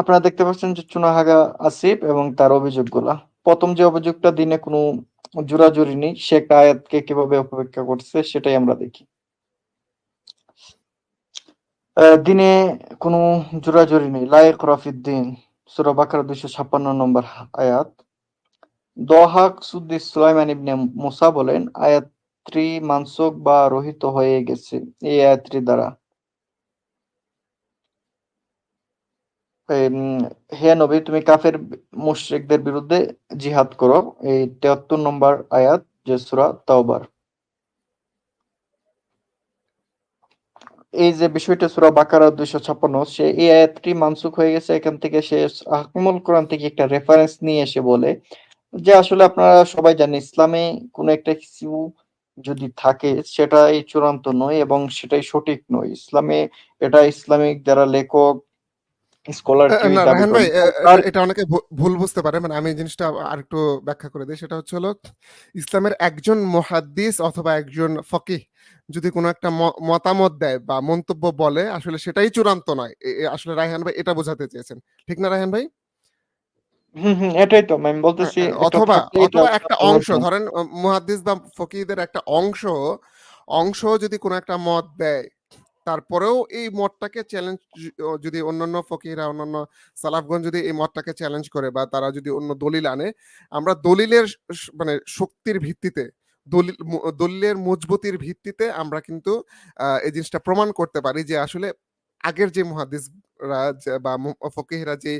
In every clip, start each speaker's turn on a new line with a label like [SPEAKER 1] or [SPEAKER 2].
[SPEAKER 1] আপনারা দেখতে পাচ্ছেন যে চুনাহাগা আসিফ এবং তার অভিযোগগুলা। প্রথম যে অভিযোগটা, দিনে কোনো জোরাজুরি নেই, সে আয়াতকে কীভাবে অপেক্ষা করছে সেটাই আমরা দেখি। দিনে কোনো জোরাজুরি নেই। লায়েক রফিদ্দিন সুরা বাকারা দুইশো ছাপ্পান্ন নম্বর আয়াত। দহাক সুদ্দি সুলাইমান ইবনে মুসা বলেন, আয়াতটি মানসুক বা রহিত হয়ে গেছে। এই আয়াতটি দ্বারা হে নবী, তুমি কাফের মুশরিকদের বিরুদ্ধে জিহাদ করো। এই তেহাত্তর নম্বর আয়াত, যে সূরা তাওবার। এই যে বিষয়টা সূরা বাকারা দুইশো ছাপ্পান্ন, সে এই আয়াতটি মানসুখ হয়ে গেছে। এখান থেকে সে আহকামুল কোরআন থেকে একটা রেফারেন্স নিয়ে এসে বলে যে, আসলে আপনারা সবাই জানেন, ইসলামে কোনো একটা কিছু যদি থাকে, সেটাই চূড়ান্ত নয় এবং সেটাই সঠিক নয়। ইসলামে এটা ইসলামিক যারা লেখক স্কলার
[SPEAKER 2] রাহান ভাই এটা অনেকে ভুল বুঝতে পারে মানে আমি এই জিনিসটা আর একটু ব্যাখ্যা করে দিই সেটা হচ্ছে হলো ইসলামের একজন মুহাদ্দিস অথবা একজন ফকিহ যদি কোনো একটা মতামত দেয় বা মন্তব্য বলে আসলে সেটাই চূড়ান্ত নয়। আসলে রায়হান ভাই এটা বোঝাতে চেয়েছেন। ঠিক না রায়হান ভাই?
[SPEAKER 1] হুম হুম এটাই তো আমি বলতেছি
[SPEAKER 2] হ্যাঁ, অথবা
[SPEAKER 1] এটা
[SPEAKER 2] অথবা একটা অংশ ধরেন মুহাদ্দিস বা ফকিদের একটা অংশ অংশ যদি কোনো একটা মত দেয় তারপরেও এই মতটাকে চ্যালেঞ্জ যদি অন্যান্য ফকিরা, অন্যান্য সালাফগণ যদি এই মতটাকে চ্যালেঞ্জ করে বা তারা যদি অন্য দলিল আনে, আমরা দলিলের মানে শক্তির ভিত্তিতে, দলিল দলিলের মজবুতির ভিত্তিতে আমরা কিন্তু এই জিনিসটা প্রমাণ করতে পারি যে আসলে আগের যে মুহাদ্দিসরা যে- বা ফকিহরা যে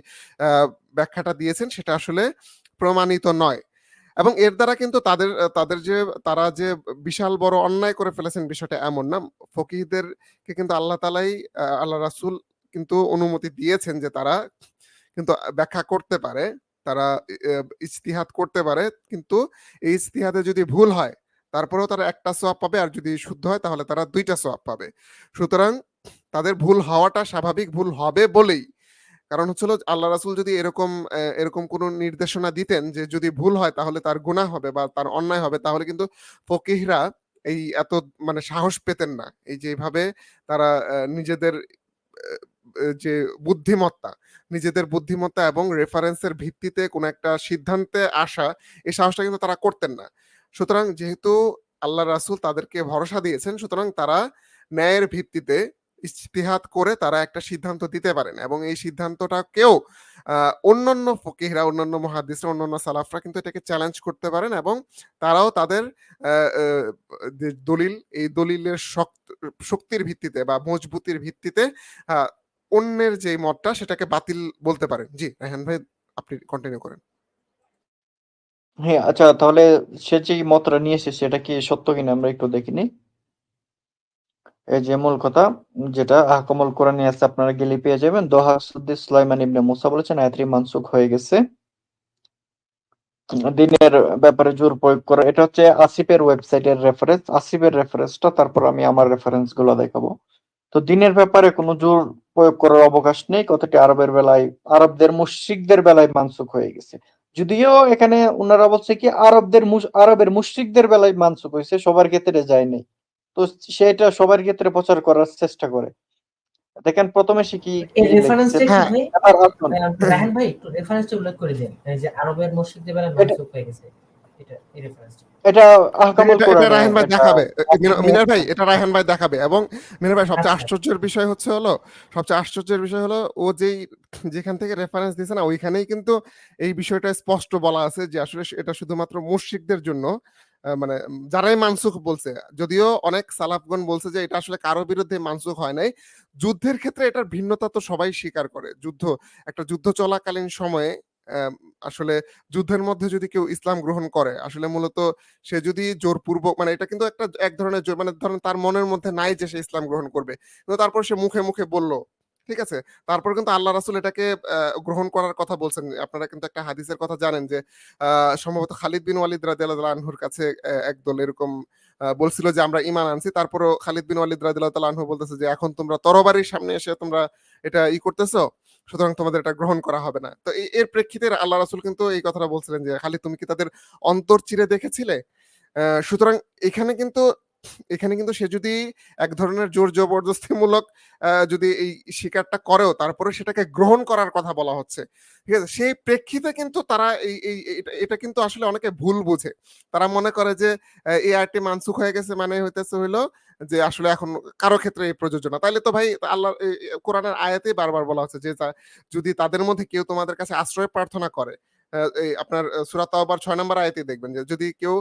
[SPEAKER 2] ব্যাখ্যাটা দিয়েছেন সেটা আসলে প্রমাণিত নয়। এবং এর দ্বারা কিন্তু তাদের তাদের যে, তারা যে বিশাল বড় অন্যায় করে ফেলেছেন বিষয়টা এমন না। ফকিহদেরকে কিন্তু আল্লাহ তালাই আল্লাহ রাসূল কিন্তু অনুমতি দিয়েছেন যে তারা কিন্তু ব্যাখ্যা করতে পারে, তারা ইজতিহাদ করতে পারে। কিন্তু এই ইজতিহাদে যদি ভুল হয়, তারপরেও তারা একটা সোয়াব পাবে আর যদি শুদ্ধ হয়, তাহলে তারা দুইটা সোয়াব পাবে। সুতরাং তাদের ভুল হওয়াটা স্বাভাবিক ভুল হবে বলেই কারণ হচ্ছিল আল্লাহ রাসুল যদি এরকম এরকম কোন নির্দেশনা দিতেন যে যদি ভুল হয় তাহলে তার গুনাহ হবে বা তার অন্যায় হবে, তাহলে কিন্তু ফকিহরা এই এত মানে সাহস পেতেন না। এই যে এইভাবে তারা নিজেদের যে বুদ্ধিমত্তা, নিজেদের বুদ্ধিমত্তা এবং রেফারেন্সের ভিত্তিতে কোন একটা সিদ্ধান্তে আসা, এই সাহসটা কিন্তু তারা করতেন না। সুতরাং যেহেতু আল্লাহ রাসুল তাদেরকে ভরসা দিয়েছেন, সুতরাং তারা ন্যায়ের ভিত্তিতে ইজতিহাদ করে তারা একটা সিদ্ধান্ত দিতে পারেন এবং এই সিদ্ধান্তটাকেও অন্যান্য ফকিহরা, অন্যান্য মহাদিসরা অন্যান্য সালাফরা কিন্তু এটাকে চ্যালেঞ্জ করতে পারেন এবং তারাও তাদের দলিল, এই দলিলের শক্ত, শক্তির ভিত্তিতে বা মজবুতির ভিত্তিতে অন্যের যে মতটা সেটাকে বাতিল বলতে পারেন। জি, রায়হান ভাই, আপনি কন্টিনিউ করেন।
[SPEAKER 1] হ্যাঁ আচ্ছা তাহলে সে যে মতটা নিয়ে এসেছে সেটা কি সত্য কিনা আমরা একটু দেখিনি এই যে মূল কথা, যেটা আহকামুল কোরআনে আছে, আপনারা গেলে পেয়ে যাবেন। দোহা সুদ্দি সুলাইমান ইবনে মুসা বলেছেন আয়াতটি মানসুখ হয়ে গেছে। দিনের ব্যাপারে জোর প্রয়োগ করা, এটা হচ্ছে আসিফের ওয়েবসাইটের রেফারেন্স আসিফের রেফারেন্সটা তারপর আমি আমার রেফারেন্সগুলো দেখাবো। তো দিনের ব্যাপারে কোনো জোর প্রয়োগ করার অবকাশ নেই কতটি আরবের বেলায়, আরবদের মুশরিকদের বেলায় মানসুখ হয়ে গেছে। যদিও এখানে ওনারা বলছে কি, আরবদের আরবের মুশরিকদের বেলায় মানসুখ হয়েছে, সবার ক্ষেত্রে যায় যায়নি তো সেটা সবার ক্ষেত্রে প্রচার করার চেষ্টা করে দেখেন প্রথমে সে কি কি
[SPEAKER 3] এই রেফারেন্সটা
[SPEAKER 1] লিখছে?
[SPEAKER 3] কি। ভাই
[SPEAKER 1] এবার আসুন।
[SPEAKER 3] আহ, রাহান ভাই একটু রেফারেন্সটা উল্লেখ করে দেন যে আরবের মসজিদে বেলা
[SPEAKER 1] এটা-
[SPEAKER 3] হয়ে গেছে এটা এই রেফারেন্সটা
[SPEAKER 1] এটা আহকামুল
[SPEAKER 2] এটা- এটা রায়হান ভাই দেখাবে মিনার ভাই এটা রায়হান ভাই দেখাবে এবং মিনার ভাই সবচেয়ে
[SPEAKER 3] আচ্ছা।
[SPEAKER 2] আশ্চর্যের বিষয় হচ্ছে হলো সবচেয়ে আশ্চর্যের বিষয় হলো ও যেই যেখান থেকে রেফারেন্স দিয়েছে না ওইখানেই কিন্তু এই বিষয়টা স্পষ্ট বলা আছে যে আসলে এটা শুধুমাত্র মুশরিকদের জন্য মানে যারাই মানসুখ বলছে, যদিও অনেক সালাফগণ বলছে যে এটা আসলে কারও বিরুদ্ধে মানসুখ হয় নাই। যুদ্ধের ক্ষেত্রে এটার ভিন্নতা তো সবাই স্বীকার করে। যুদ্ধ, একটা যুদ্ধ চলাকালীন সময়ে আসলে যুদ্ধের মধ্যে যদি কেউ ইসলাম গ্রহণ করে, আসলে মূলত সে যদি জোরপূর্বক মানে এটা কিন্তু একটা এক ধরনের জোর মানে ধরেন তার মনের মধ্যে নাই যে সে ইসলাম গ্রহণ করবে। কিন্তু তারপর সে মুখে মুখে বলল ঠিক আছে? তারপর কিন্তু আল্লাহ রাসুল এটাকে গ্রহণ করার কথা বলছেন। আপনারা কিন্তু একটা হাদিসের কথা জানেন যে সম্ভবত খালিদ বিন ওয়ালিদ রাদিয়াল্লাহু আনহুর কাছে একদল এরকম বলছিল যে, আমরা ইমান আনছি। তারপরও খালিদ বিন ওয়ালিদ রাদিয়াল্লাহু আনহু বলতেছে যে, এখন তোমরা তরবারির সামনে এসে তোমরা এটা ই করতেছো, সুতরাং তোমাদের এটা গ্রহণ করা হবে না। তো এর প্রেক্ষিতে আল্লাহ রাসুল কিন্তু এই কথাটা বলছিলেন যে খালি তুমি কি তাদের অন্তর চিরে দেখেছিলে? সুতরাং এখানে কিন্তু এখানে কিন্তু সে যদি এক ধরনের জোর জবরদস্তিমূলক যদি এই শিকারটা করেও তারপরে সেটাকে গ্রহণ করার কথা বলা হচ্ছে। ঠিক আছে? সেই প্রেক্ষিতে কিন্তু তারা এই এই এটা- কিন্তু আসলে অনেকে ভুল বুঝে। তারা মনে করে যে এই আইটি মানসুখ হয়ে গেছে মানে হইতেছে হইল যে আসলে এখন কারও ক্ষেত্রে এই প্রযোজ্য না। তাইলে তো ভাই আল্লাহ কোরআনের আয়াতেই বারবার বলা হচ্ছে যে যদি তাদের মধ্যে কেউ তোমাদের কাছে আশ্রয় প্রার্থনা করে আপনার সুরাত তাওবার ছয় নম্বর আয়াতে দেখবেন যে, যদি কেউ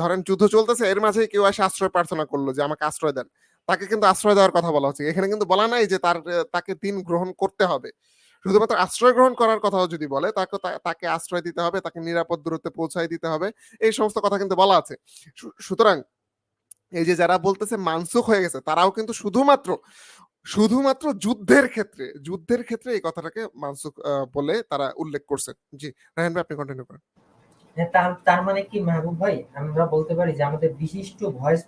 [SPEAKER 2] ধরেন যুদ্ধ চলতেছে, এর মাঝে কেউ এসে আশ্রয় প্রার্থনা করল যে আমাকে আশ্রয় দেন। তাকে কিন্তু আশ্রয় দেওয়ার কথা বলা হচ্ছে। এখানে কিন্তু বলা নাই যে তার, তাকে দিন গ্রহণ করতে হবে। শুধুমাত্র আশ্রয় গ্রহণ করার কথাও যদি বলে, তাকে তাকে আশ্রয় দিতে হবে, তাকে নিরাপদ দূরত্বে পৌঁছায় দিতে হবে। এই সমস্ত কথা কিন্তু বলা আছে। সুতরাং এই যে যারা বলতেছে মানসুখ হয়ে গেছে, তারাও কিন্তু শুধুমাত্র শুধুমাত্র যুদ্ধের ক্ষেত্রে যুদ্ধের ক্ষেত্রে এই কথাটাকে মানসুখ বলে তারা উল্লেখ করছেন জি, রায়হান ভাই, আপনি কন্টিনিউ করেন।
[SPEAKER 3] তার তার মানে কি মাহবুব ভাই? আমরা বলতে পারি যে আমাদের বিশিষ্ট ভয়েস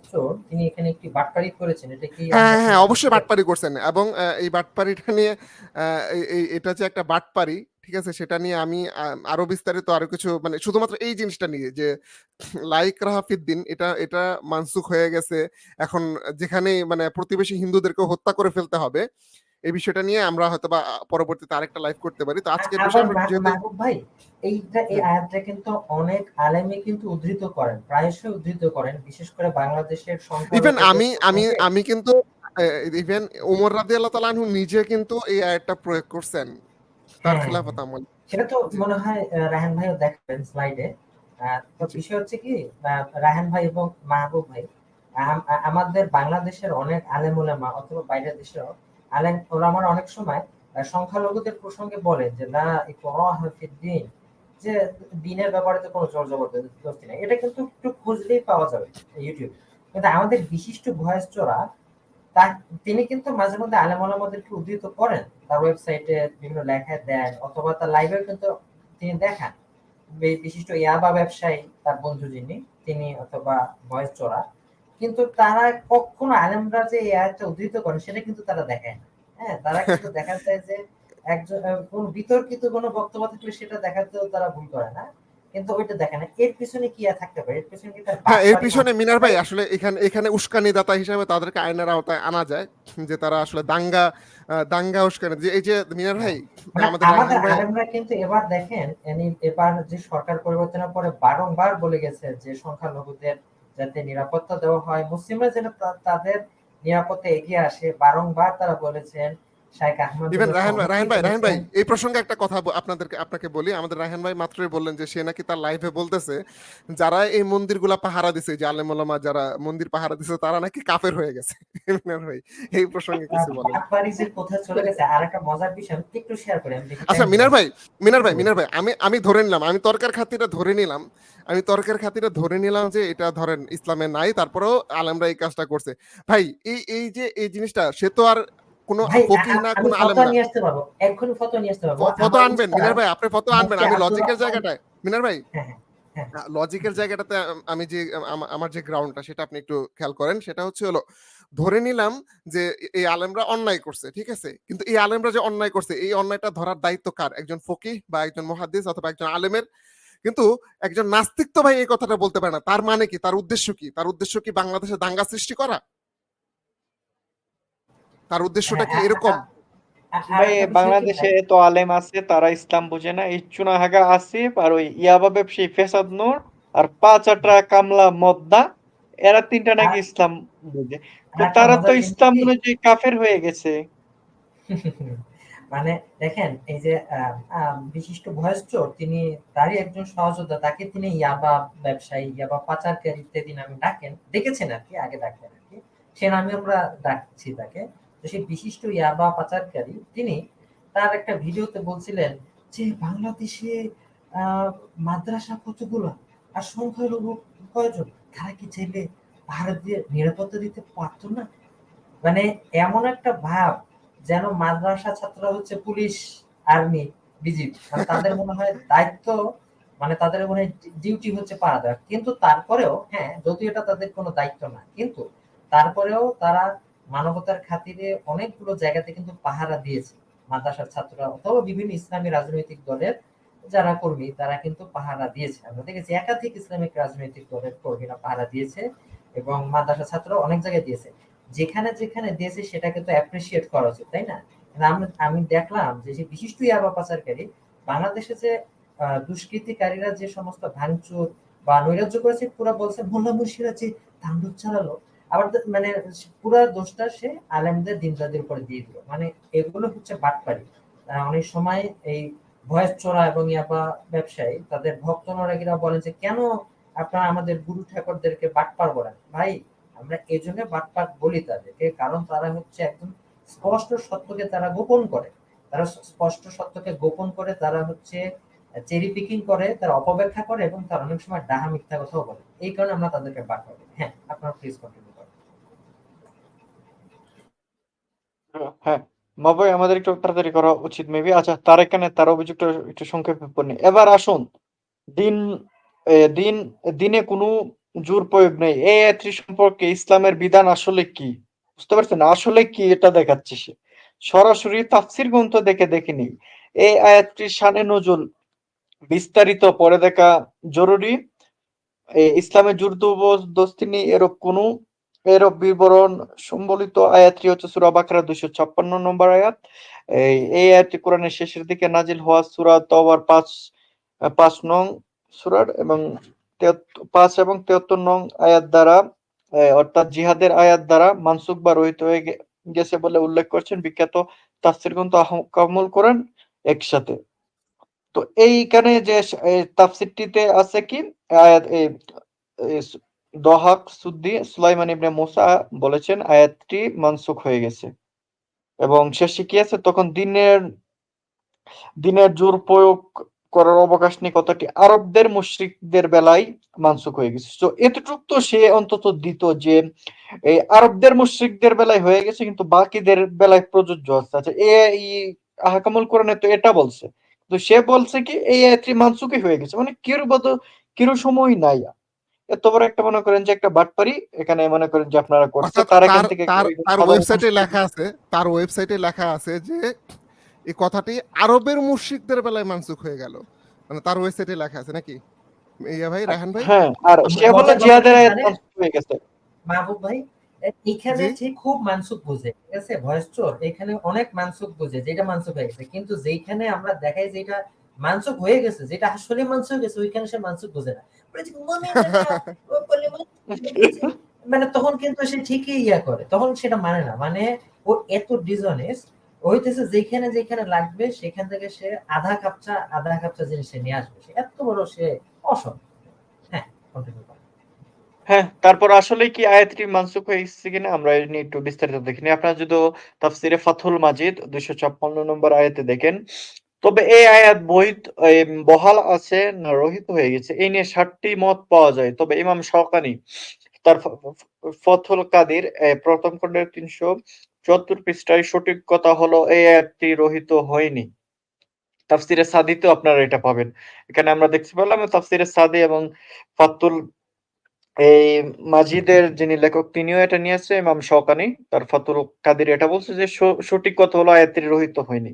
[SPEAKER 3] তিনি এখানে একটি বাটপারি করেছেন। এটা কি
[SPEAKER 2] হ্যাঁ হ্যাঁ অবশ্যই বাটপারি করছেন। এবং এই বাটপারিটা নিয়ে এটা যে একটা বাটপারি ঠিক আছে সেটা নিয়ে আমি আরও বিস্তারিত আরও কিছু মানে শুধুমাত্র এই জিনিসটা নিয়ে যে লাইক রাহাফিদ্দিন এটা এটা মানসুখ হয়ে গেছে। এখন যেখানে মানে প্রতিবেশী হিন্দুদেরকে হত্যা করে ফেলতে হবে এই বিষয়টা নিয়ে আমরা হয়তো বা পরবর্তীতে আরেকটা লাইভ করতে পারি। তো
[SPEAKER 3] মাহবুব ভাই এইটা এই আয়াতটা কিন্তু অনেক আলেমে কিন্তু উদ্ধৃত করেন প্রায়শই উদ্ধৃত করেন বিশেষ করে বাংলাদেশের
[SPEAKER 2] ইভেন আমি আমি আমি কিন্তু ইভেন উমর রাদি আল্লাহ তালাহু নিজে কিন্তু এই আয়াতটা প্রয়োগ করছেন তার
[SPEAKER 3] হ্যাঁ।
[SPEAKER 2] খিলাফত আমল।
[SPEAKER 3] সেটা তো মনে হয় আহ, রায়হান ভাইও দেখাবেন স্লাইডে তো বিষয় হচ্ছে কি আহ, রায়হান ভাই এবং মাহবুব ভাই আমাদের বাংলাদেশের অনেক আলেম ওলামা অথবা বাইরের দেশেও আলেম ওলামার অনেক সময় সংখ্যালঘুদের প্রসঙ্গে বলে যে না দিন যে দিনের ব্যাপারে তো কোনো জোর জবরদস্তি নাই। এটা কিন্তু একটু খুঁজলেই পাওয়া যাবে ইউটিউবে কিন্তু আমাদের বিশিষ্ট ভয়েস চোরা তা তিনি কিন্তু মাঝে মধ্যে আলেম ওলামাদেরকে উদ্ধৃত করেন। তার ওয়েবসাইটে বিভিন্ন লেখা দেন, অথবা তার লাইভে কিন্তু তিনি দেখান। বিশিষ্ট ইয়াবা ব্যবসায়ী তার বন্ধু যিনি, তিনি অথবা ভয়েস চোরা কিন্তু তারা কখনো আলেমরা যে এই আয়াতটা উদ্ধৃত করেন সেটা কিন্তু তারা দেখায় না হ্যাঁ তারা কিন্তু দেখা যায় যে একজন কোন বিতর্কিত কোনো বক্তব্য থাকলে সেটা দেখাতেও তারা ভুল করে না। কিন্তু ওইটা দেখে না এর পিছনে কি থাকতে পারে? এর পিছনে
[SPEAKER 2] হ্যাঁ এর পিছনে মিনার ভাই আসলে এখানে এখানে উস্কানি দাতা হিসেবে তাদেরকে আইনের আওতায় আনা যায় যে তারা আসলে দাঙ্গা দাঙ্গা উস্কানি যে এই যে মিনার ভাই আমাদের
[SPEAKER 3] আলেমরা কিন্তু এবার দেখেন এনি- এবার যে সরকার পরিবর্তনের পরে বারংবার বলে গেছে যে সংখ্যালঘুদের যাতে নিরাপত্তা দেওয়া হয়। মুসলিমরা যেন তাদের নিরাপত্তা এগিয়ে আসে। বারংবার তারা বলেছেন
[SPEAKER 2] ইভেন রায়হান ভাই রায়হান ভাই রায়হান ভাই এই প্রসঙ্গে একটা কথা আপনাদেরকে আপনাকে বলি আমাদের রায়হান ভাই মাত্রই বললেন যে সে নাকি তার লাইভে বলতেছে যারা এই মন্দিরগুলা পাহারা দিছে যে আলেম ওলামা যারা মন্দির পাহারা দিছে তারা নাকি কাফের হয়ে গেছে। ভাই এই প্রসঙ্গে কিছু বলেন।
[SPEAKER 3] বাটপারি যে চলে গেছে? আর একটা মজার বিষয় আমি একটু শেয়ার করি
[SPEAKER 2] আচ্ছা মিনার ভাই মিনার ভাই মিনার ভাই আমি আমি ধরে নিলাম আমি তর্কের খাতিরে ধরে নিলাম আমি তর্কের খাতিরে ধরে নিলাম যে এটা ধরেন ইসলামে নাই তারপরেও আলেমরা এই কাজটা করছে। ভাই এই এই যে এই জিনিসটা সে তো আর কোনো
[SPEAKER 3] ভাই
[SPEAKER 2] না কোনো আলেম
[SPEAKER 3] ফটো
[SPEAKER 2] না।
[SPEAKER 3] নিয়ে আসতে পারব এক্ষুনি ফটো নিয়ে আসতে পারব।
[SPEAKER 2] ফ- আনবেন মিনার ভাই আপনি ফটো আনবেন আমি লজিকের জায়গাটায় মিনার ভাই।
[SPEAKER 3] হ্যাঁ, হ্যাঁ,
[SPEAKER 2] লজিকের জায়গাটাতে আমি যে আমার যে গ্রাউন্ডটা সেটা আপনি একটু খেয়াল করেন সেটা হচ্ছে হলো ধরে নিলাম যে এই আলেমরা অন্যায় করছে ঠিক আছে? কিন্তু এই আলেমরা যে অন্যায় করছে এই অন্যায়টা ধরার দায়িত্ব কার? একজন ফকিহ বা একজন মহাদ্দিস অথবা একজন আলেমের? কিন্তু একজন নাস্তিক তো ভাই এই কথাটা বলতে পারে না। তার মানে কি? তার উদ্দেশ্য কি? তার উদ্দেশ্য কি বাংলাদেশে দাঙ্গা সৃষ্টি করা? তার উদ্দেশ্যটা কি
[SPEAKER 3] হ্যাঁ,
[SPEAKER 2] এরকম?
[SPEAKER 1] ভাই বাংলাদেশে? এত আলেম আছে তারা ইসলাম বুঝে না। এই চুনাহাগা আসিফ আর ওই ইয়াবা ব্যবসায়ী ফেসাদ নূর আর পাঁচ আটরা কামলা মদ্দা এরা তিনটা নাকি ইসলাম বুঝে। তো তারা তো ইসলাম? অনুযায়ী কাফের হয়ে গেছে।
[SPEAKER 3] মানে দেখেন এই যে আহ, আহ, বিশিষ্ট ভয়েস চোর তিনি তারই একজন সহযোদ্ধা তাকে তিনি ইয়াবা ব্যবসায়ী ইয়াবা পাচারকারী ইত্যাদি নামে ডাকেন দেখেছেন আর কি আগে ডাকেন আর কি। সে নামে আমরা ডাকছি তাকে। তো সেই বিশিষ্ট ইয়াবা পাচারকারী, তিনি তার একটা ভিডিওতে বলছিলেন যে বাংলাদেশে মাদ্রাসা কতগুলো? আর সংখ্যালঘু কয়জন? তারা কি চাইলে ভারত দিয়ে নিরাপত্তা দিতে পারতো না? মানে এমন একটা ভাব যেন মাদ্রাসা ছাত্ররা হচ্ছে পুলিশ, আর্মি, বিজিবি। মানে তাদের মনে হয় দায়িত্ব মানে তাদের মনে ডিউটি হচ্ছে পাড়া দেওয়া। কিন্তু তারপরেও হ্যাঁ যদিও এটা তাদের কোনো দায়িত্ব না, কিন্তু তারপরেও তারা মানবতার খাতিরে অনেকগুলো জায়গাতে কিন্তু পাহারা দিয়েছে। মাদ্রাসার ছাত্ররা অথবা বিভিন্ন ইসলামী রাজনৈতিক দলের যারা কর্মী, তারা কিন্তু পাহারা দিয়েছে। আমরা দেখেছি একাধিক ইসলামিক রাজনৈতিক দলের কর্মীরা পাহারা দিয়েছে এবং মাদ্রাসা ছাত্র অনেক জায়গায় দিয়েছে। যেখানে যেখানে দিয়েছে সেটাকে তো অ্যাপ্রিসিয়েট করা উচিত, তাই না? আমি দেখলাম যে বিশিষ্ট ইয়াবা পাচারকারী, বাংলাদেশে যে দুষ্কৃতিকারীরা যে সমস্ত ভাঙচুর বা নৈরাজ্য করেছে, পুরো বলছে মোল্লা মুর্শিরা যে তাণ্ডব চালালো আবার মানে পুরো দোষটা সে আলেমদের দিনদাদের উপরে দিয়ে দিল। মানে এগুলো হচ্ছে বাটপারি। অনেক সময় এই ভয়েস চোরা এবং ইয়াবা ব্যবসায়ী, তাদের ভক্ত বলেন যে, কেন আপনারা আমাদের গুরু ঠাকুরদেরকে বাটপার বলেন ভাই, আমরা এই জন্য বাটপার বলি তাদেরকে, কারণ তারা হচ্ছে একদম স্পষ্ট সত্যকে তারা গোপন করে। তারা স্পষ্ট সত্যকে গোপন করে, তারা হচ্ছে চেরি পিকিং করে, তারা অপব্যাখ্যা করে এবং তারা অনেক সময় ডাহা মিথ্যা কথাও বলে। এই কারণে আমরা তাদেরকে বাটপার বলি হ্যাঁ আপনারা প্লিজ কন্টিনিউ করেন
[SPEAKER 1] হ্যাঁ মাভাই, আমাদের একটু তাড়াতাড়ি করা উচিত মেবি আচ্ছা তার এখানে তার অভিযোগটা একটু সংক্ষেপে পড়নি এবার আসুন। দিন দিন, দিনে কোনো জোর প্রয়োগ নেই। এই আয়াতটি সম্পর্কে ইসলামের বিধান আসলে কি? বুঝতে পারছেন? আসলে কি এটা দেখাচ্ছে সে? সরাসরি তাফসির গ্রন্থ দেখে দেখিনি। এই আয়াতটির শানে নজুল। বিস্তারিত পরে দেখা জরুরি। ইসলামের জুরদুবস্তি নিয়ে এরূপ কোনো এরূপ বিবরণ সম্বলিত আয়াতটি হচ্ছে সুরা বাকারা দুইশো ছাপ্পান্ন নম্বর আয়াত। এই এই আয়াতটি কোরআনের শেষের দিকে নাজিল হওয়া সুরা তওবার পাঁচ পাঁচ নং সূরার এবং পাঁচ এবং তেহত্তর নং আয়াত দ্বারা অর্থাৎ জিহাদের আয়াত দ্বারা মানসুক বা রহিত হয়ে গেছে বলে উল্লেখ করছেন বিখ্যাত তাফসির গ্রন্থ কামুল করেন একসাথে। তো এইখানে যে তাফসিরটিতে আছে কি? আয়াত দহাক সুদ্দি সুলাইমান ইবনে মুসা বলেছেন, আয়াতটি হয়ে গেছে। এবং সে শিখিয়েছে তখন দিনের দিনের জোর প্রয়োগ করার অবকাশ কথাটি আরবদের মুশরিকদের বেলায় হয়ে গেছে। তো এতটুক তো সে অন্তত দিত যে, এই আরবদের মুশরিকদের বেলায় হয়ে গেছে, কিন্তু বাকিদের বেলায় প্রযোজ্য আছে। আচ্ছা এ আহকামুল কোরআনে তো এটা বলছে। তো সে বলছে কি, এই আয়াতটি মানসুখই হয়ে গেছে। মানে কিরু বদ কিরু সময় নাই। এত বড় একটা মনে করেন যে একটা বাটপারি এখানে মনে করেন যে আপনারা করছে তার এখান থেকে
[SPEAKER 2] তার ওয়েবসাইটে লেখা আছে তার ওয়েবসাইটে লেখা আছে যে এই কথাটি আরবের মুশরিকদের বেলায় মানসুখ হয়ে গেল। মানে তার ওয়েবসাইটে লেখা আছে নাকি? ইয়া ভাই রাহান ভাই?
[SPEAKER 1] হ্যাঁ আর সে বলে জিহাদের হয়ে গেছে।
[SPEAKER 3] মাহবুব ভাই এখানে যে খুব মানসুক বুঝে ঠিক আছে? ভয়েস চোর এখানে অনেক মানসুক বুঝে যেটা মানসুক হয়ে গেছে। কিন্তু যেখানে আমরা দেখাই যে এটা মানসুক হয়ে গেছে যেটা আসলে মানসুক গেছে ওইখানে সে মানসুক বুঝে না। "মনে হয় না, ও বলে মানসুক হয়ে গেছে।" মানে তখন কিন্তু সে ঠিকই ইয়া করে তখন সেটা মানে না। মানে ও এত ডিজনেস্ট হইতেছে যেখানে যেখানে লাগবে সেখান থেকে সে আধা কাপচা আধা কাপচা জিনিস সে নিয়ে আসবে। এত বড় সে অসৎ হ্যাঁ
[SPEAKER 1] হ্যাঁ তারপর আসলে কি আয়াতটি মানসুখ হয়ে কিনা আমরা একটু বিস্তারিত দেখিনি আপনারা যদি তাফসিরে ফাথুল মাজিদ দুইশো ছাপ্পান্ন নম্বর আয়াতে দেখেন তবে এই আয়াত বহিত বহাল আছে না রহিত হয়ে গেছে, এই নিয়ে ষাটটি মত পাওয়া যায়। তবে ইমাম শওকানি তার ফথুল কাদির প্রথম খণ্ডের তিনশো চুয়াত্তর পৃষ্ঠায় সঠিক কথা হলো, এই আয়াতটি রহিত হয়নি। তাফসিরে সাদিতেও আপনারা এটা পাবেন। এখানে আমরা দেখতে পেলাম তাফসিরে সাদি এবং ফাতুল এই মাজিদের যিনি লেখক, তিনিও এটা নিয়েছে, ইমাম শওকানি তার ফাতুল কাদির এটা বলছে যে সঠিক কথা হলো আয়াতটি রহিত হয়নি।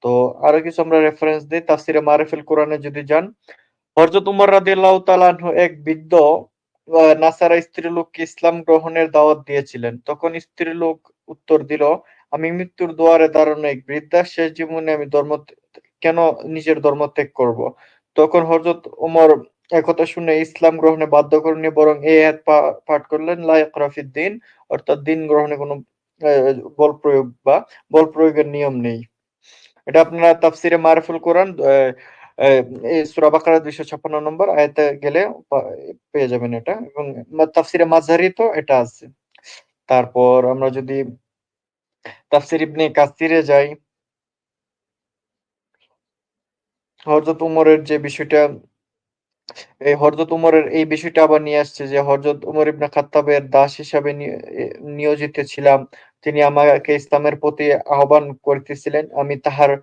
[SPEAKER 1] তো আরও কিছু আমরা রেফারেন্স দিই, তাফসিরে মারিফুল কোরআনে যদি যান। হযরত উমর রাদিয়াল্লাহু তাআলা এক বৃদ্ধ নাসারা স্ত্রীলোককে ইসলাম গ্রহণের দাওয়াত দিয়েছিলেন। তখন স্ত্রীলোক উত্তর দিল, আমি মৃত্যুর দুয়ারে দাঁড়ানো এক বৃদ্ধা, শেষ জীবনে আমি ধর্ম কেন নিজের ধর্ম ত্যাগ করব? তখন হযরত উমর একথা শুনে ইসলাম গ্রহণে বাধ্য করেনি বরং আয়াত পা- পাঠ করলেন, লা ইকরা ফিদ দিন অর্থাৎ দিন গ্রহণে কোনো বল প্রয়োগ বা বল প্রয়োগের নিয়ম নেই। এটা আপনারা তাফসিরে মারফুল কোরআন সূরা বাকারা 256 নম্বর আয়াতে গেলে পেয়ে যাবেন এটা। এবং তাফসিরে মাঝহারি তো এটা আছে। তারপর আমরা যদি তাফসির ইবনে কাসিরে যাই, হযরত উমরের যে বিষয়টা, এই হযরত উমরের এই বিষয়টা আবার নিয়ে আসছে যে হযরত উমর ইবনে খাত্তাবের দাস হিসাবে নিয়োজিত ছিলাম। তিনি আমাকে ইসলামের প্রতি আহ্বান করিতেছিলেন, আমি তাহার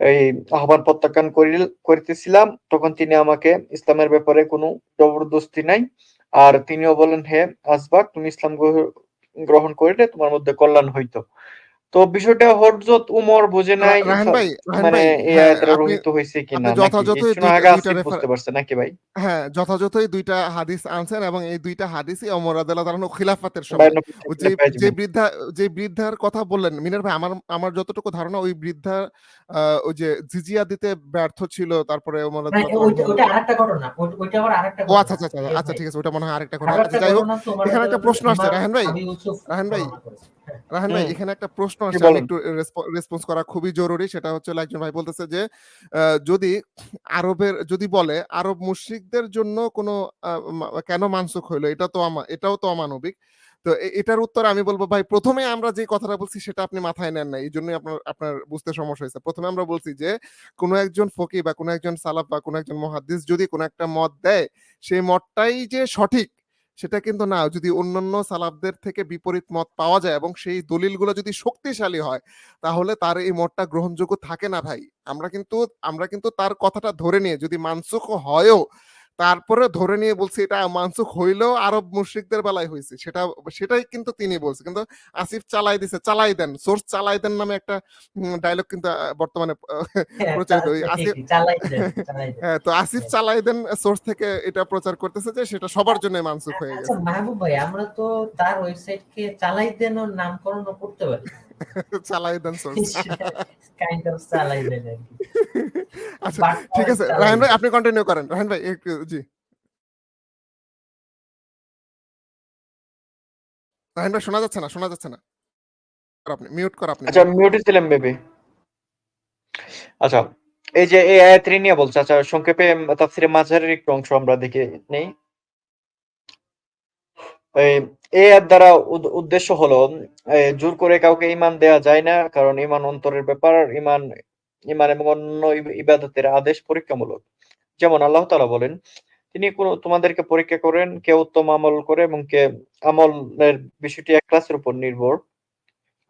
[SPEAKER 1] এই আহ্বান প্রত্যাখ্যান করিতেছিলাম। তখন তিনি আমাকে ইসলামের ব্যাপারে কোনো জবরদস্তি নাই। আর তিনিও বলেন, হে আসবাক তুমি ইসলাম গ্রহ- গ্রহণ করিলে তোমার মধ্যে কল্যাণ হইতো। তো বিষয়টা হরজত উমর বুঝে নাই
[SPEAKER 2] ভাই
[SPEAKER 1] মানে
[SPEAKER 2] ভাই
[SPEAKER 1] এই
[SPEAKER 2] হ্যাঁ
[SPEAKER 1] আয়াতটা রহিত হয়েছে কিনা
[SPEAKER 2] যথাযথই
[SPEAKER 1] বুঝতে পারছে নাকি ভাই?
[SPEAKER 2] হ্যাঁ যথাযথই দুইটা হাদিস আনছেন এবং এই দুইটা হাদিসই ওমর রাদিয়াল্লাহু তাআলা খিলাফতের সময়। যে যে বৃদ্ধা যে বৃদ্ধার কথা বললেন মিনার ভাই আমার আমার যতটুকু ধারণা ওই বৃদ্ধা আহ, ওই যে জিজিয়া দিতে ব্যর্থ ছিল তারপরে ওমর রাদিয়াল্লাহু
[SPEAKER 3] ওইটা আরেকটা ঘটনা ওইটা আবার আরেকটা ঘটনা।
[SPEAKER 2] আচ্ছা আচ্ছা আচ্ছা আচ্ছা ঠিক আছে ওটা মনে হয় আরেকটা ঘটনা। আচ্ছা যাই হোক এখানে একটা প্রশ্ন আসছে, রাহান ভাই। রাহেন ভাই। রাহান ভাই এখানে একটা প্রশ্ন আসছে আমি একটু রেসপন্স করা খুবই জরুরি সেটা হচ্ছে একজন ভাই বলতেছে যে যদি আরবের যদি বলে আরব মুশরিকদের জন্য কোনো কেন মানসুখ হইল? এটা তো এটাও তো অমানবিক। তো এটার উত্তর আমি বলব ভাই প্রথমে আমরা যে কথাটা বলছি সেটা আপনি মাথায় নেন না এই জন্যই আপনার আপনার বুঝতে সমস্যা হয়েছে। প্রথমে আমরা বলছি যে কোনো একজন ফকি বা কোনো একজন সালাফ বা কোনো একজন মহাদ্দিস যদি কোনো একটা মত দেয় সেই মতটাই যে সঠিক সেটা কিন্তু না। যদি অন্যান্য সালাফদের থেকে বিপরীত মত পাওয়া যায় এবং সেই দলিলগুলো যদি শক্তিশালী হয়, তাহলে তার এই মতটা গ্রহণযোগ্য থাকে না ভাই। আমরা কিন্তু আমরা কিন্তু তার কথাটা ধরে নিয়ে যদি মানসুখ হয়ও তারপরে ধরে নিয়ে বলছি এটা মানসুখ হইলেও আরব মুশরিকদের বেলায় হয়েছে সেটা সেটাই কিন্তু তিনি বলছে। কিন্তু আসিফ চালাই দিছে চালাই দেন সোর্স চালাই দেন নামে একটা ডায়লগ কিন্তু বর্তমানে
[SPEAKER 3] হ্যাঁ,
[SPEAKER 2] প্রচারিত আসিফ। হ্যাঁ তো আসিফ
[SPEAKER 3] হ্যাঁ।
[SPEAKER 2] চালাই দেন সোর্স থেকে এটা প্রচার করতেছে যে সেটা সবার জন্য মানসুখ হয়ে
[SPEAKER 3] আচ্ছা
[SPEAKER 2] গেছে।
[SPEAKER 3] মাহবুব ভাই আমরা তো তার ওয়েবসাইটকে চালাই দেন নামকরণ করতে পারি।
[SPEAKER 2] চালাই দেন সোর্স।
[SPEAKER 3] কাইন্ড অফ চালাই দেন আর কি।
[SPEAKER 2] আচ্ছা ঠিক আছে। রাহান ভাই আপনি কন্টিনিউ করেন। রাহান ভাই একটু জি। রাহান ভাই শোনা যাচ্ছে না শোনা যাচ্ছে না। আপনি মিউট কর আপনি
[SPEAKER 1] আচ্ছা মিউটে ছিলাম বেবি আচ্ছা এই যে এই আয়াতটি নিয়ে বলছে আচ্ছা সংক্ষেপে তাফসিরে মাঝারের একটু অংশ আমরা দেখে নেই। এই আয়াত দ্বারা উদ- উদ্দেশ্য হলো জোর করে কাউকে ইমান দেয়া যায় না কারণ ইমান অন্তরের ব্যাপার ইমান ইমান এবং অন্য ইবাদতের আদেশ পরীক্ষামূলক। যেমন আল্লাহ তাআলা বলেন, তিনি কোন, তোমাদেরকে পরীক্ষা করেন কে উত্তম আমল করে এবং কে আমলের বিষয়টি এক ক্লাসের উপর নির্ভর।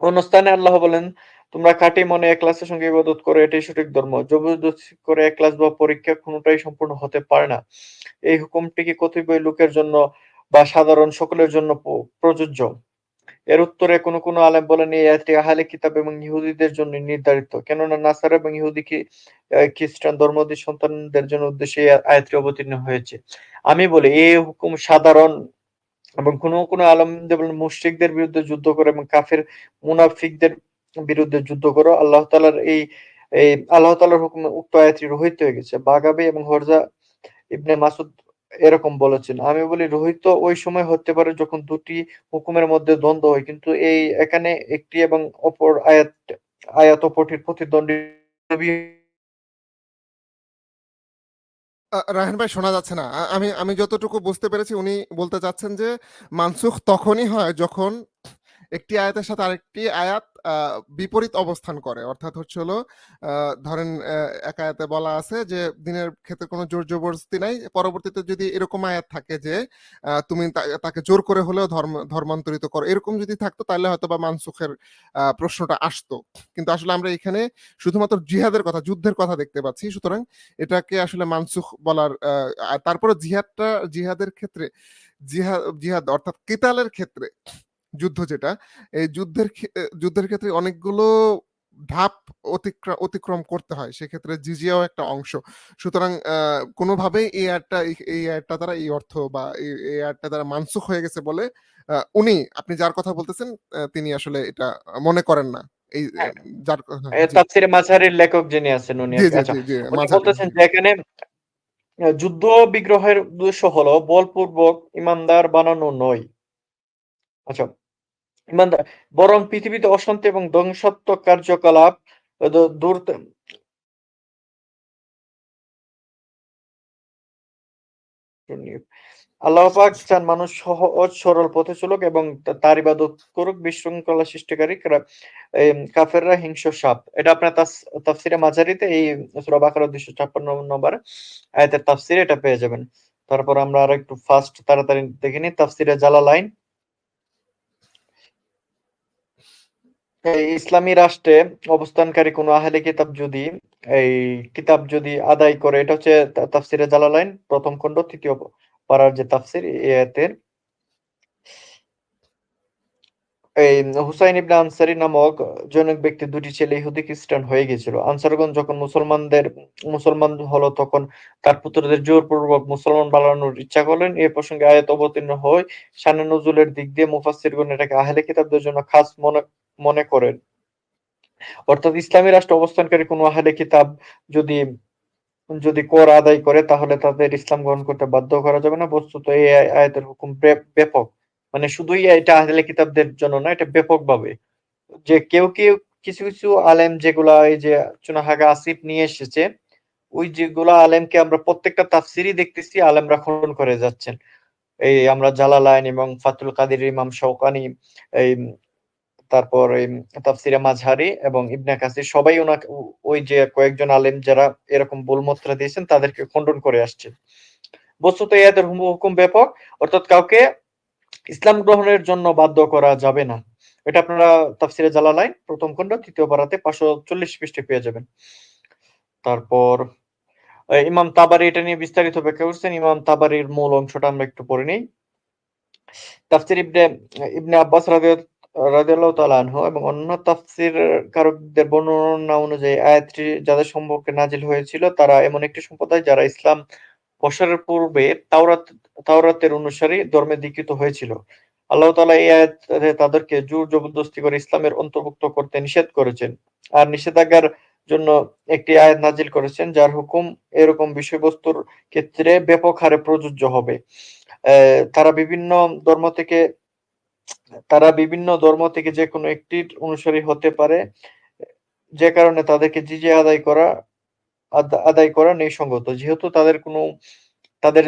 [SPEAKER 1] অন্য স্থানে আল্লাহ বলেন, তোমরা খাঁটি মনে এক ক্লাসের সঙ্গে ইবাদত করো, এটাই সঠিক ধর্ম। জবরদস্তি করে এক ক্লাস বা পরীক্ষা কোনোটাই সম্পূর্ণ হতে পারে না। এই হুকুমটি কি কতিপয় লোকের জন্য বা সাধারণ সকলের জন্য প্রযোজ্য? এর উত্তরে কোন কোন আলেম বলেন এই আয়াতটি আহলে কিতাব এবং ইহুদিদের জন্য নির্ধারিত। কেননা নাসারা এবং ইহুদি কি খ্রিস্টান ধর্মদের সন্তানদের জন্য উদ্দেশ্যে আয়াতটি অবতীর্ণ হয়েছে। আমি বলি এই হুকুম সাধারণ এবং কোন কোন আলমদের বলেন, মুশরিকদের বিরুদ্ধে যুদ্ধ করো এবং কাফের মুনাফিকদের বিরুদ্ধে যুদ্ধ করো, আল্লাহ তালার এই এই, আল্লাহ তালার হুকুমে উক্ত আয়াতটি রহিত হয়ে গেছে। বাগাবি এবং হরজা ইবনে মাসুদ এরকম বলেছেন। আমি বলি, রহিত ওই সময় হতে পারে যখন দুটি হুকুমের মধ্যে দ্বন্দ্ব হয়, কিন্তু এই এখানে একটি এবং অপর আয়াত আয়াত অপরটির প্রতিদ্বন্দ্বী
[SPEAKER 2] রাহেন ভাই, শোনা যাচ্ছে না। আমি আমি যতটুকু বুঝতে পেরেছি, উনি বলতে চাচ্ছেন যে, মানসুখ তখনই হয় যখন একটি আয়াতের সাথে আরেকটি আয়াত বিপরীত অবস্থান করে। অর্থাৎ হচ্ছে হলো ধরেন এক আয়াতে বলা আছে যে, দিনের ক্ষেত্রে কোনো জোর জবরদস্তি নাই। পরবর্তীতে যদি এরকম আয়াত থাকে যে তুমি তাকে জোর করে হলেও ধর্ম, ধর্মান্তরিত করো। এরকম যদি থাকতো, তাহলে হয়তো বা মানসুখের প্রশ্নটা আসতো। কিন্তু আসলে আমরা এখানে শুধুমাত্র জিহাদের কথা, যুদ্ধের কথা দেখতে পাচ্ছি। সুতরাং এটাকে আসলে মানসুখ বলার তারপরে জিহাদটা, জিহাদের ক্ষেত্রে জিহাদ জিহাদ অর্থাৎ কেতালের ক্ষেত্রে যুদ্ধ যেটা এই যুদ্ধের যুদ্ধের ক্ষেত্রে অনেকগুলো ধাপ অতিক্রম অতিক্রম করতে হয়। সেক্ষেত্রে জিজিয়াও একটা অংশ। সুতরাং আহ, কোনোভাবেই এই অ্যাডটা এই অ্যাডটা দ্বারা এই অর্থ বা এই অ্যাডটা দ্বারা মানসুখ হয়ে গেছে বলে উনি আপনি যার কথা বলতেছেন তিনি আসলে এটা মনে করেন না। এই যার হ্যাঁ,
[SPEAKER 1] তাফসিরে মাঝারের লেখক যিনি আছেন উনি আচ্ছা। বলতেছেন যে এখানে যুদ্ধ বিগ্রহের উদ্দেশ্য হলো বলপূর্বক ইমানদার বানানো নয়। আচ্ছা বরং পৃথিবীতে অশান্তি এবং ধ্বংসাত্মক কার্যকলাপ দূর আল্লাহ পাক চান মানুষ সহজ, সরল পথে চলুক এবং তার ইবাদত করুক, বিশৃঙ্খলা সৃষ্টিকারী কাফেররা হিংস্র সাপ। এটা আপনার তাফসিরে মাঝারিতে এই সূরা বাকারা দুইশো ছাপ্পান্ন নম্বর আয়াতের তাফসিরে এটা পেয়ে যাবেন। তারপর আমরা আর একটু ফাস্ট তাড়াতাড়ি দেখে নিই। তাফসিরে জালালাইন ইসলামী রাষ্ট্রে অবস্থানকারী কোন আহলে কিতাব যদি, এই কিতাব যদি আদায় করে, এটা হচ্ছে তাফসিরে জালালাইন প্রথম খণ্ড, তৃতীয় পারার যে তাফসির এই আয়াতের এই হুসাইন ইবনে আনসারী নামক জনৈক ব্যক্তি দুটি ছেলে ইহুদি খ্রিস্টান হয়ে গেছিল আনসারগণ যখন মুসলমানদের, মুসলমান হলো তখন তার পুত্রদের জোরপূর্বক মুসলমান বানানোর ইচ্ছা করলেন। এ প্রসঙ্গে আয়াত অবতীর্ণ হয় শানে নজুলের দিক দিয়ে মুফাসসিরগণ এটাকে আহলে কিতাবদের জন্য খাস মনে মনে করেন। অর্থাৎ ইসলামী রাষ্ট্র অবস্থানকারী কোনো আহলে কিতাব যদি যদি কর আদায় করে, তাহলে তাদের ইসলাম গ্রহণ করতে বাধ্য করা যাবে না। বস্তুত এই আয়- আয়াতের হুকুম ব্যাপক। মানে শুধুই এটা আহলে কিতাবদের জন্য না, এটা ব্যাপকভাবে। যে কেউ কেউ কিছু কিছু আলেম যেগুলা এই যে চুনাহাগা আসিফ নিয়ে এসেছে, ওই যেগুলা আলেমকে আমরা প্রত্যেকটা তাফসিরই দেখতেছি, আলেমরা খণ্ডন করে যাচ্ছেন। এই আমরা জালালাইন এবং ফাতুল কাদির, ইমাম শওকানি, এই তারপর এই তাফসিরে মাঝহারি এবং ইবনে কাসির, সবাই ওনাকে, ওই যে কয়েকজন আলেম যারা এরকম ভুলমতরা দিয়েছেন, তাদেরকে খণ্ডন করে আসছে। বস্তুত এদের হুকুম ব্যাপক, অর্থাৎ কাউকে ইসলাম গ্রহণের জন্য বাধ্য করা যাবে না। এটা আপনারা তাফসিরে জালালাইন, প্রথম খণ্ড, তৃতীয় পারাতে পাঁচশো চল্লিশ পৃষ্ঠে পেয়ে যাবেন। তারপর ইমাম তাবারি এটা নিয়ে বিস্তারিত ব্যাখ্যা করছেন। ইমাম তাবারির মূল অংশটা আমরা একটু পড়ে নিই। তাফসির ইবনে ইবনে আব্বাস রাদিয়াল্লাহু তাআলা আনহু এবং অন্য তাফসির কারকদের বর্ণনা অনুযায়ী আয়াতটি যাদের সম্পর্কে নাজিল হয়েছিল, তারা এমন একটি সম্প্রদায় যারা ইসলাম প্রসারের পূর্বে তাওরাত, তাওরাতের অনুসারী ধর্মে দীক্ষিত হয়েছিল। আল্লাহ তাআলা এই আয়াতে তাদেরকে জোর জবরদস্তি করে ইসলামের অন্তর্ভুক্ত করতে নিষেধ করেছেন। আর নিষেধাজ্ঞার জন্য একটি আয়াত নাজিল করেছেন, যার হুকুম এরকম বিষয়বস্তুর ক্ষেত্রে ব্যাপক হারে প্রযোজ্য হবে। তারা বিভিন্ন ধর্ম থেকে, তারা বিভিন্ন ধর্ম থেকে যে কোনো একটির অনুসারী হতে পারে, যে কারণে তাদেরকে জিজিয়া আদায় করা আদায় করা নেই সঙ্গত যেহেতু তাদের কোনো, তাদের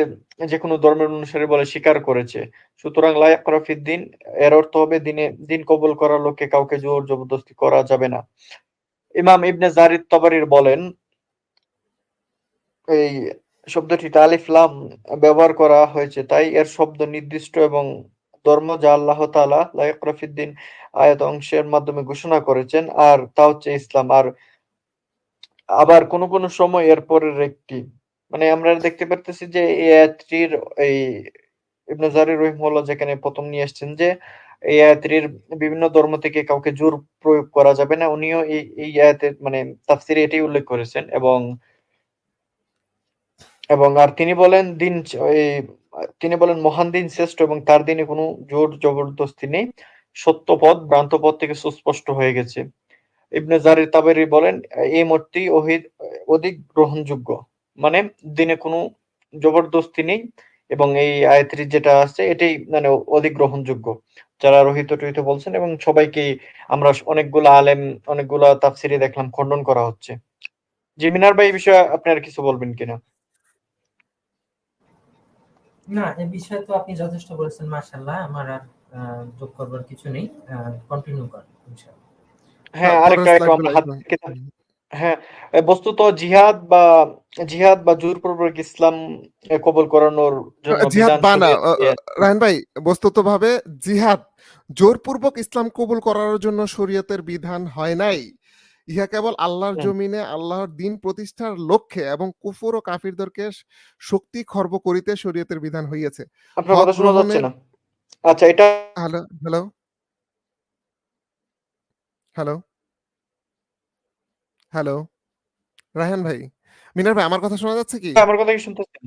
[SPEAKER 1] যে কোনো ধর্মের অনুসারী বলে স্বীকার করেছে। সুতরাং লায়াকরা দিন, এর অর্থ হবে দিনে, দিন কবুল করার লোককে কাউকে জোর জবরদস্তি করা যাবে না। ইমাম ইবনে জারিদ তবারির বলেন, এই শব্দটি আলিফ লাম ব্যবহার করা হয়েছে। তাই এর শব্দ নির্দিষ্ট এবং ধর্ম যা আল্লাহ তাআলা লা ইয়াকরা ফিদ্দিন আয়াত অংশের মাধ্যমে ঘোষণা করেছেন। আর তা হচ্ছে ইসলাম। আর আবার কোন কোন সময় এর পরের একটি। মানে আমরা দেখতে পারতেছি যে আয়াতটির এই ইবনে জারির রহিমাহুল্লাহ যেখানে প্রথম নিয়ে আসছেন যে এই আয়াতটির বিভিন্ন ধর্ম থেকে কাউকে জোর প্রয়োগ করা যাবে না, উনিও এই এই আয়াতের মানে তাফসিরে এটাই উল্লেখ করেছেন এবং এবং আর তিনি বলেন দিন তিনি বলেন মহান দিন শ্রেষ্ঠ এবং তার দিনে কোনো জোর জবরদস্তি নেই। সত্য পথ, ভ্রান্ত পথ থেকে সুস্পষ্ট হয়ে গেছে। ইবনে জারির তাবেরি বলেন, এই মতটি অহিত অধিক গ্রহণযোগ্য। মানে দিনে কোনো জবরদস্তি নেই এবং এই আয়াতটি যেটা আছে এটাই মানে অধিক গ্রহণযোগ্য। যারা রহিত টহিত বলছেন এবং সবাইকেই আমরা অনেকগুলা আলেম, অনেকগুলা তাফসিরে দেখলাম, খণ্ডন করা হচ্ছে। জি মিনার ভাই, এই বিষয়ে আপনি আর কিছু বলবেন কিনা?
[SPEAKER 3] না এই বিষয়ে তো আপনি যথেষ্ট বলেছেন, মাশাআল্লাহ। আমার আর যোগ করবার কিছু নেই। কন্টিনিউ করেন, ইনশাআল্লাহ।
[SPEAKER 1] হ্যাঁ আরেকটা একটু আমরা হাত হ্যাঁ বস্তুত জিহাদ বা জিহাদ বা জোরপূর্বক ইসলাম কবুল করানোর
[SPEAKER 2] জিহাদ
[SPEAKER 1] বিধান
[SPEAKER 2] বানা রায়ন ভাই বস্তুতভাবে জিহাদ জোরপূর্বক ইসলাম কবুল করার জন্য শরীয়তের বিধান হয় নাই। ইহা কেবল আল্লাহর জমিনে আল্লাহর দিন প্রতিষ্ঠার লক্ষ্যে এবং কুফর ও কাফিরদেরকে শক্তি খর্ব করিতে শরীয়তের বিধান হইয়াছে।
[SPEAKER 1] আপনার কথা শোনা যাচ্ছে না। আচ্ছা এটা
[SPEAKER 2] hello hello. Hello hello Raihan ভাই, মিনার ভাই, আমার কথা শোনা যাচ্ছে কি?
[SPEAKER 1] আমার কথা কি শুনতেছেন।